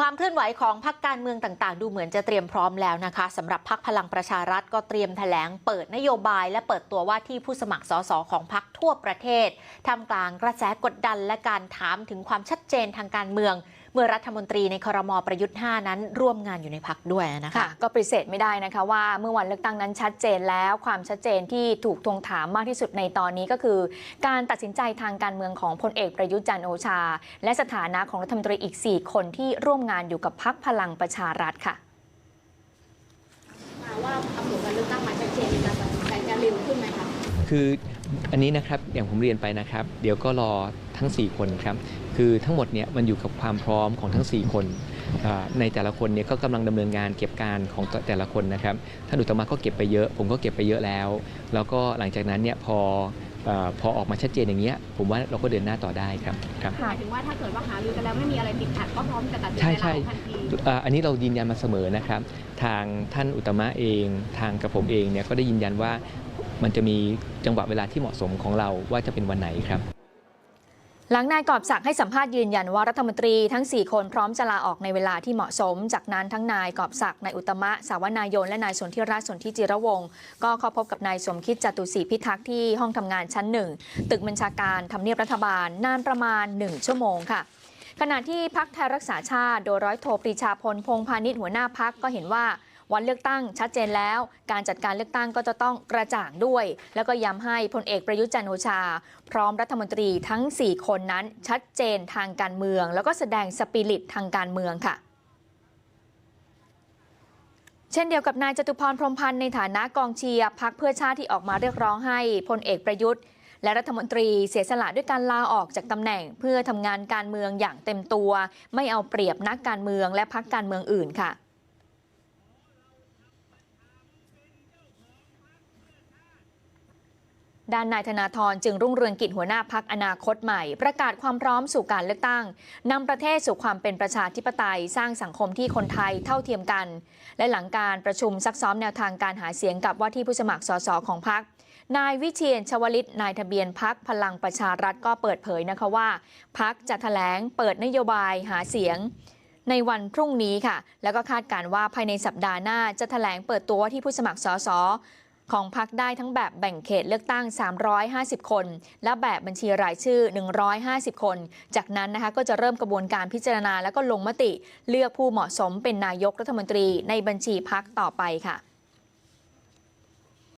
ความเคลื่อนไหวของพักการเมืองต่างๆ ดูเหมือนจะเตรียมพร้อมแล้วนะคะสำหรับพักพลังประชารัฐก็เตรียมแถลงเปิดนโยบาย และเปิดตัวว่าที่ผู้สมัครสสของพักทั่วประเทศทำกลางกระแสกดดันและการถามถึงความชัดเจนทางการเมือง มื่อรัฐมนตรีในครมประยุทธ์ 5 นั้นร่วมงานอยู่ในพรรคด้วยนะคะค่ะก็ปฏิเสธไม่ได้นะคะว่าเมื่อวันเลือกตั้งนั้นชัดเจนแล้วความชัดเจนที่ถูกทวงถามมากที่สุดในตอนนี้ก็คือ การตัดสินใจทางการเมืองของพลเอกประยุทธ์จันทร์โอชา และสถานะของรัฐมนตรีอีก 4 คนที่ร่วมงานอยู่กับพักพลังประชารัฐค่ะมาว่าตำรวจการเลือกตั้งมาชัดเจนในการตัดสินใจจะเร็วขึ้นไหมคะคืออันนี้นะครับอย่างผมเรียนไปนะครับ เดี๋ยวก็รอทั้ง 4 คนครับ คือทั้งหมดเนี่ยมันอยู่กับความพร้อมของทั้ง 4 คนอ่าในแต่ละคนเนี่ยก็กำลังดำเนินงานเก็บการของแต่ละคนนะครับท่านอุตมะก็เก็บไปเยอะ ผมก็เก็บไปเยอะแล้ว แล้วก็หลังจากนั้นเนี่ยพอเอ่อพอออกมาชัดเจนอย่างเงี้ยผมว่าเราก็เดินหน้าต่อได้ครับครับหมายถึงว่าถ้าเกิดว่าหารือกันแล้วไม่มีอะไรติดขัดก็พร้อมจะตัดสินใจใช่ใช่ลาออกทันทีอ่าอันนี้เรายืนยันมาเสมอนะครับ ทางท่านอุตตมะเอง ทางกับผมเองเนี่ยก็ได้ยืนยันว่ามันจะมีจังหวะเวลาที่เหมาะสมของเราว่าจะเป็นวันไหนครับ หลังนายกอบศักดิ์ให้สัมภาษณ์ยืนยันว่ารัฐมนตรีทั้ง 4 คนพร้อมจะลาออกในเวลาที่เหมาะสม จากนั้นทั้งนายกอบศักดิ์นายอุตมะ สาวนายน และนายสนธิรัตน์สนธิจิรวงศ์ก็เข้าพบกับนายสมคิดจตุศรีพิทักษ์ที่ห้องทำงานชั้นหนึ่งตึกบัญชาการทำเนียบรัฐบาลนานประมาณ 1 ชั่วโมงค่ะขณะที่พักไทยรักษาชาติ โดยร้อยโทปรีชาพลพงพาณิชย์หัวหน้าพักก็เห็นว่า วันเลือกตั้งชัดเจนแล้ว การจัดการเลือกตั้งก็จะต้องกระจ่างด้วย แล้วก็ย้ำให้พลเอกประยุทธ์จันโอชา พร้อมรัฐมนตรีทั้ง 4 คนนั้นชัดเจนทางการเมือง แล้วก็แสดงสปิริตทางการเมืองค่ะเช่นเดียวกับนายจตุพรพรมพันธ์ในฐานะกองเชียร์พักเพื่อชาติที่ออกมาเรียกร้องให้พลเอกประยุทธ์ และรัฐมนตรีเสียสละด้วยการลาออกจากตำแหน่ง เพื่อทำงานการเมืองอย่างเต็มตัว ไม่เอาเปรียบนักการเมืองและพักการเมืองอื่นค่ะ ด้านนายธนาธรจึงรุ่งเรืองกิจหัวหน้าพักอนาคตใหม่ ประกาศความพร้อมสู่การเลือกตั้งนำประเทศสู่ความเป็นประชาธิปไตย สร้างสังคมที่คนไทยเท่าเทียมกัน และหลังการประชุมซักซ้อมแนวทางการหาเสียงกับว่าที่ผู้สมัครสสของพักนายวิเชียนชวลิต นายทะเบียนพักพลังประชารัฐก็เปิดเผยนะคะว่า พักจะแถลงเปิดนโยบายหาเสียง ในวันพรุ่งนี้ค่ะ แล้วก็คาดการณ์ว่าภายในสัปดาห์หน้าจะแถลงเปิดตัวที่ผู้สมัครสส ของพักได้ทั้งแบบแบ่งเขตเลือกตั้ง 350 คน และแบบบัญชีรายชื่อ 150 คน จากนั้นนะคะก็จะเริ่มกระบวนการพิจารณาแล้วก็ลงมติ เลือกผู้เหมาะสมเป็นนายกรัฐมนตรีในบัญชีพักต่อไปค่ะ